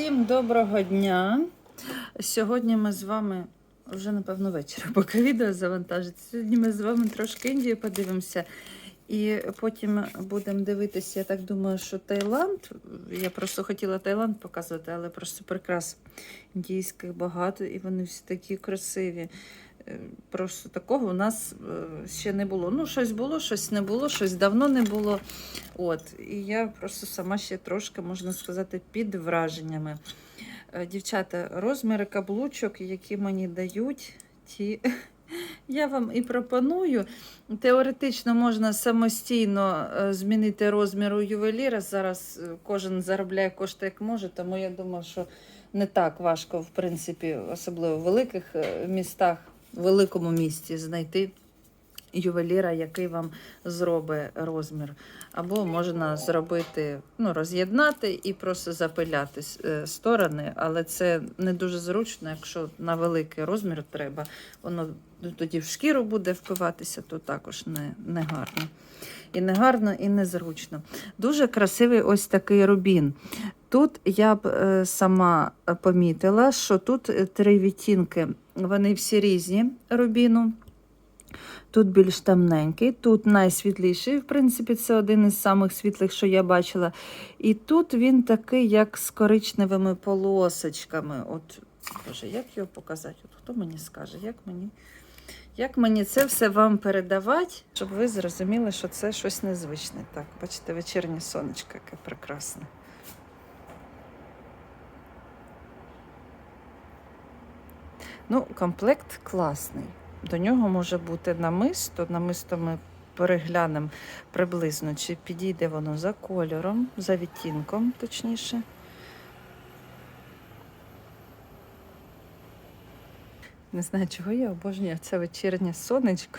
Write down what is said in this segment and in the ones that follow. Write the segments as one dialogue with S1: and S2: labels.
S1: Всім доброго дня. Сьогодні ми з вами вже, напевно, вечора, поки відео завантажиться. Сьогодні ми з вами трошки Індію подивимося. І потім будемо дивитися, я так думаю, що Таїланд. Я просто хотіла Таїланд показувати, але просто прикрас індійських багато, і вони всі такі красиві. Е, Просто такого у нас е, ще не було. Ну, щось було, щось не було, щось давно не було. От, і я просто сама ще трошки, можна сказати, під враженнями. Е, Дівчата, розміри каблучок, які мені дають, ті я вам і пропоную. Теоретично можна самостійно змінити розмір у ювеліра. Зараз кожен заробляє кошти як може, тому я думаю, що не так важко, в принципі, особливо в великих містах, великому місті знайти ювеліра, який вам зробить розмір. Або можна зробити, ну, роз'єднати і просто запиляти е, сторони, але це не дуже зручно, якщо на великий розмір треба, воно тоді в шкіру буде впиватися, то також не, не гарно. І не гарно, і незручно. Дуже красивий ось такий рубін. Тут я б е, сама помітила, що тут е, три відтінки, вони всі різні рубіну. Тут більш темненький, тут найсвітліший, в принципі, це один із самих світлих, що я бачила. І тут він такий, як з коричневими полосочками. От, Боже, як його показати? От хто мені скаже, як мені, як мені це все вам передавати, щоб ви зрозуміли, що це щось незвичне. Так, бачите, вечірнє сонечко, яке прекрасне. Ну, комплект класний. До нього може бути намисто. Намисто ми переглянемо приблизно, чи підійде воно за кольором, за відтінком, точніше. Не знаю, чого я обожнюю це вечірнє сонечко.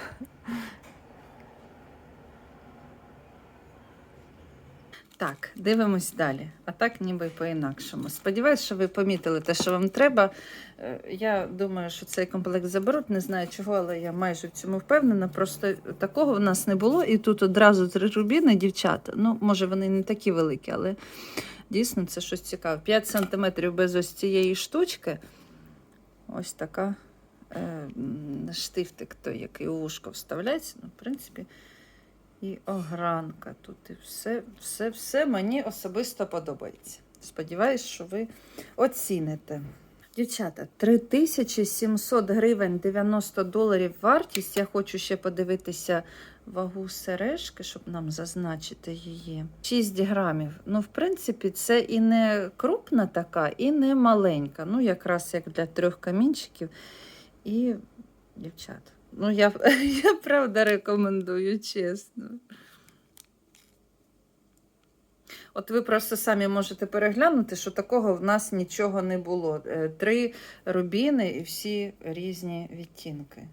S1: Так, дивимось далі. А так ніби по-інакшому. Сподіваюсь, що ви помітили те, що вам треба. Е, Я думаю, що цей комплект заберуть. Не знаю чого, але я майже в цьому впевнена. Просто такого в нас не було. І тут одразу три рубіни, дівчата. Ну, може, вони не такі великі, але дійсно це щось цікаве. 5 см без ось цієї штучки. Ось така е, штифтик, той, який у вушко вставляється. Ну, в принципі, і огранка тут. І все, все, все мені особисто подобається. Сподіваюсь, що ви оціните. Дівчата, 3700 гривень 90 доларів вартість. Я хочу ще подивитися вагу сережки, щоб нам зазначити її. 6 грамів. Ну, в принципі, це і не крупна така, і не маленька. Ну, якраз як для трьох камінчиків. І, дівчат, ну я, я правда рекомендую, чесно. От ви просто самі можете переглянути, що такого в нас нічого не було. Е, Три рубіни і всі різні відтінки.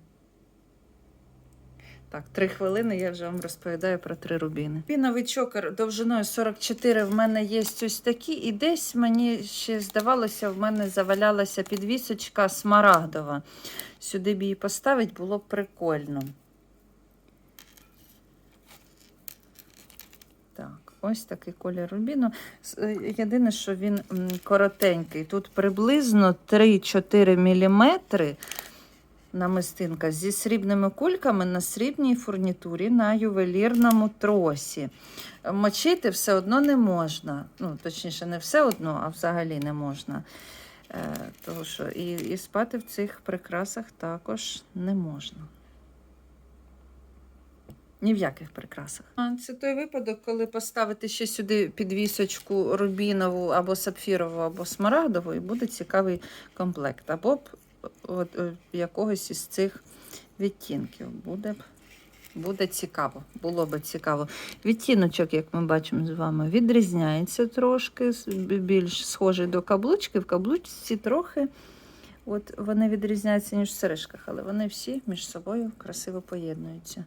S1: Так, три хвилини я вже вам розповідаю про три рубіни. Піновий чокер довжиною 44 в мене є ось такі, і десь мені ще здавалося, в мене завалялася підвісочка смарагдова. Сюди б її поставити було б прикольно. Так, ось такий колір рубіну. Е, Єдине, що він коротенький. Тут приблизно 3-4 мм намистинка зі срібними кульками на срібній фурнітурі на ювелірному тросі. Мочити все одно не можна. Ну, точніше, не все одно, а взагалі не можна. Е, тому що і, і спати в цих прикрасах також не можна. Ні в яких прикрасах. Це той випадок, коли поставити ще сюди підвісочку рубінову або сапфірову, або смарагдову, і буде цікавий комплект. Або от, е, якогось із цих відтінків. Буде, буде цікаво, було б цікаво. Відтіночок, як ми бачимо з вами, відрізняється трошки, більш схожий до каблучки. В каблучці трохи от, вони відрізняються, ніж в сережках, але вони всі між собою красиво поєднуються.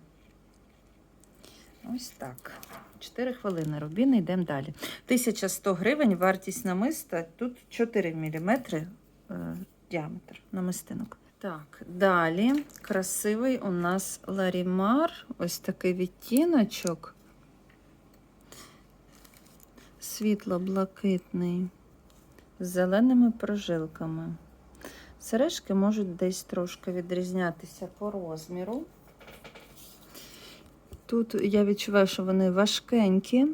S1: Ось так. 4 хвилини рубіни, йдемо далі. 1100 гривень, вартість намиста. Тут 4 мм е, діаметр намистинок. Так, далі красивий у нас ларімар. Ось такий відтіночок. Світло-блакитний з зеленими прожилками. Сережки можуть десь трошки відрізнятися по розміру. Тут я відчуваю, що вони важкенькі.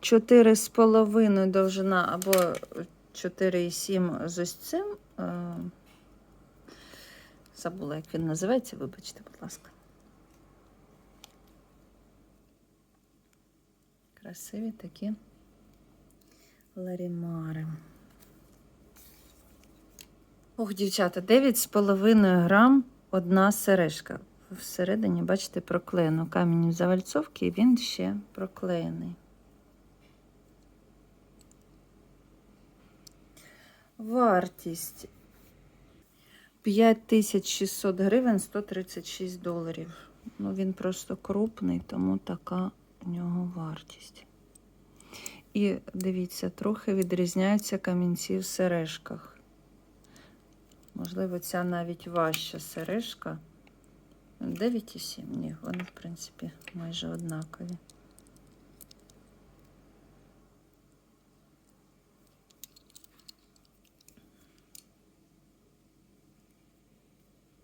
S1: 4,5 довжина або 4,7 з ось цим. Забула, як він називається, вибачте, будь ласка. Красиві такі ларімари. Ох, дівчата, 9,5 грам одна сережка. Всередині, бачите, проклеєно камінь завальцовки, і він ще проклеєний. Вартість 5600 гривень 136 доларів. Ну, він просто крупний, тому така в нього вартість. І дивіться, трохи відрізняються камінці в сережках. Можливо, ця навіть важча сережка. 9,7. Ні, вони, в принципі, майже однакові.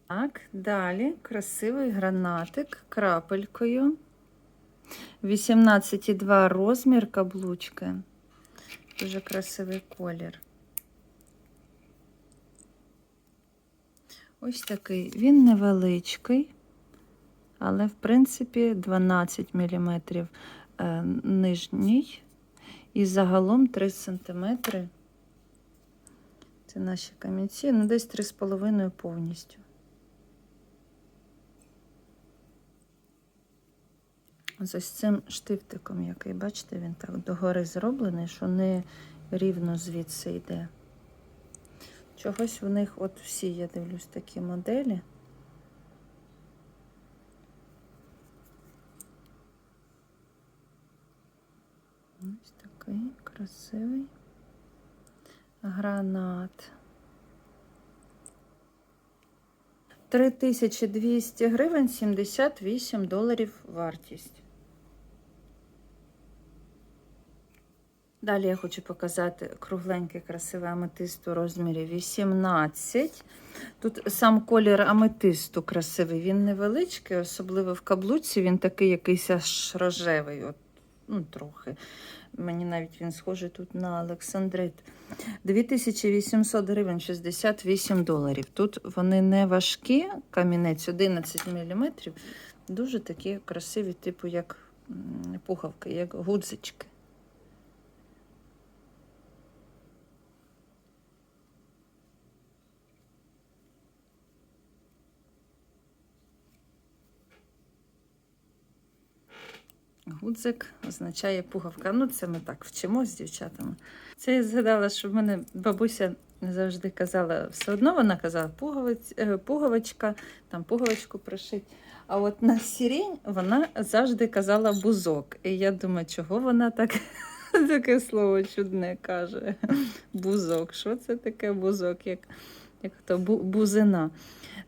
S1: Так, далі красивий гранатик крапелькою. 18,2 розмір каблучки. Дуже красивий колір. Ось такий. Він невеличкий, але, в принципі, 12 мм е, нижній. І загалом 3 см. Це наші камінці, ну десь 3,5 повністю. Ось цим штифтиком, який, бачите, він так догори зроблений, що не рівно звідси йде. Чогось в них, от всі, я дивлюсь, такі моделі. Ось такий красивий гранат. 3200 гривень 78 доларів вартість. Далі я хочу показати кругленький красивий аметист у розмірі 18. Тут сам колір аметисту красивий, він невеличкий, особливо в каблуці, він такий якийсь аж рожевий. От, ну, трохи. Мені навіть він схожий тут на Олександрит. 2800 гривень 68 доларів. Тут вони не важкі, камінець 11 мм. Дуже такі красиві, типу, як м, пуговки, як гудзички. Гудзик означає пуговка. Ну, це ми так вчимо з дівчатами. Це я згадала, що в мене бабуся завжди казала, все одно вона казала пуговиць, е, пуговичка, там пуговичку пришить. А от на сірень вона завжди казала бузок. І я думаю, чого вона так таке слово чудне каже. Бузок. Що це таке бузок? Як, як то бузина.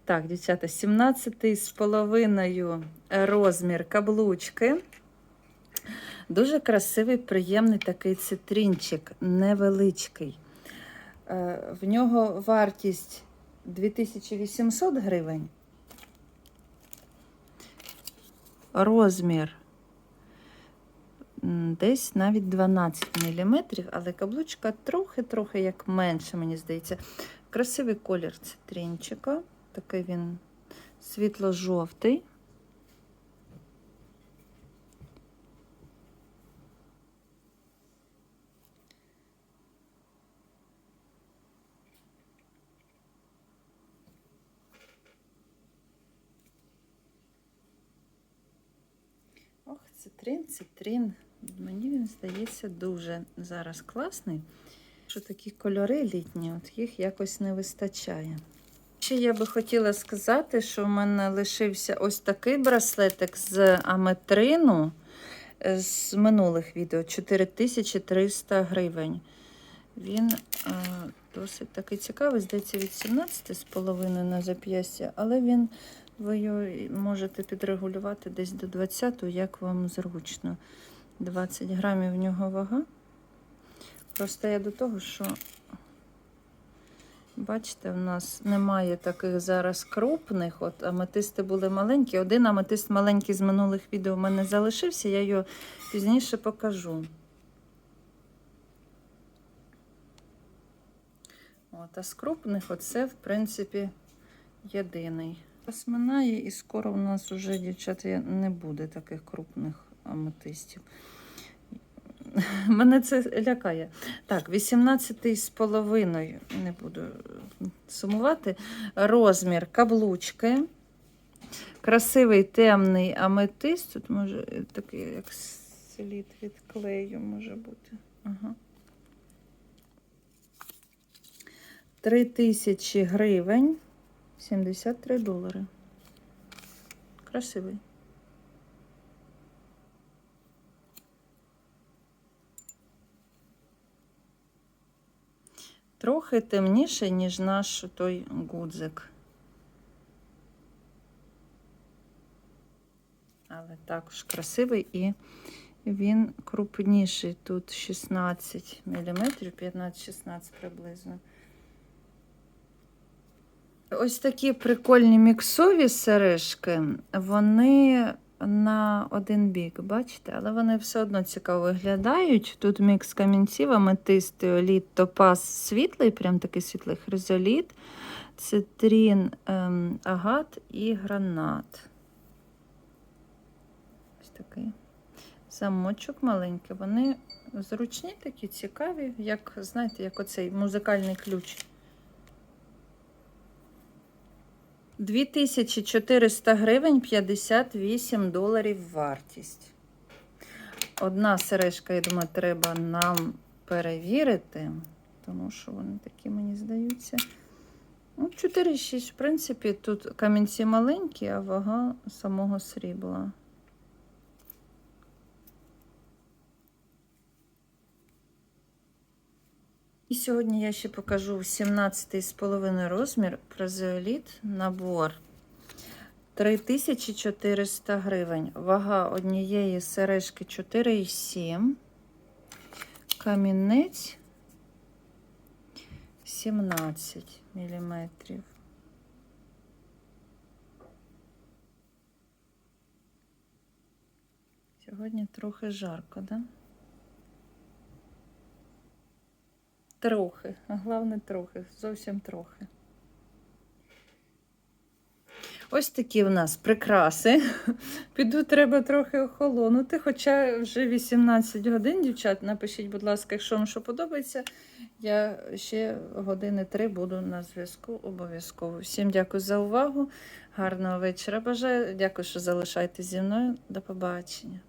S1: Так, дівчата, 17 з половиною розмір каблучки. Дуже красивий, приємний такий цитринчик, невеличкий. Е, В нього вартість 2800 гривень. Розмір десь навіть 12 мм, але каблучка трохи-трохи як менше, мені здається. Красивий колір цитринчика. Такий він світло-жовтий. Ох, цитрин, цитрин. Мені він здається дуже зараз класний. Що такі кольори літні, от їх якось не вистачає. Ще я би хотіла сказати, що в мене лишився ось такий браслетик з аметрину з минулих відео 4300 гривень. Він е, досить такий цікавий, здається, від 17,5 на зап'ястя, але він ви його можете підрегулювати десь до 20, як вам зручно. 20 грамів в нього вага. Просто я до того, що Бачите, в нас немає таких зараз крупних. От аметисти були маленькі. Один аметист маленький з минулих відео в мене залишився, я його пізніше покажу. От, а з крупних оце, в принципі, єдиний. Розминає, і скоро у нас уже, дівчата, не буде таких крупних аметистів. Мене це лякає. Так, 18 з половиною, не буду сумувати. Розмір каблучки. Красивий темний аметист. Тут може такий, як слід від клею може бути. Ага. 3 тисячі гривень, 73 долари. Красивий. Трохи темніше, ніж наш той гудзик. Але також красивий і він крупніший. Тут 16 мм, 15-16 приблизно. Ось такі прикольні міксові сережки, вони на один бік, бачите, але вони все одно цікаво виглядають. Тут мікс камінців, аметист, оліт, топаз світлий, прям такий світлий хризоліт, цитрін, ем, агат і гранат. Ось такий замочок маленький. Вони зручні, такі цікаві, як, знаєте, як оцей музикальний ключ. 2400 гривень 58 доларів вартість. Одна сережка, я думаю, треба нам перевірити, тому що вони такі, мені здаються. Ну, 4,6, в принципі, тут камінці маленькі, а вага самого срібла. І сьогодні я ще покажу 17,5 розмір празеоліт набор 3400 гривень. Вага однієї сережки 4,7. Камінець 17 мм. Сьогодні трохи жарко, да? Трохи, а головне трохи, зовсім трохи. Ось такі в нас прикраси. Піду треба трохи охолонути, хоча вже 18 годин, дівчат, напишіть, будь ласка, якщо вам що подобається, я ще години три буду на зв'язку обов'язково. Всім дякую за увагу. Гарного вечора бажаю. Дякую, що залишаєтесь зі мною. До побачення.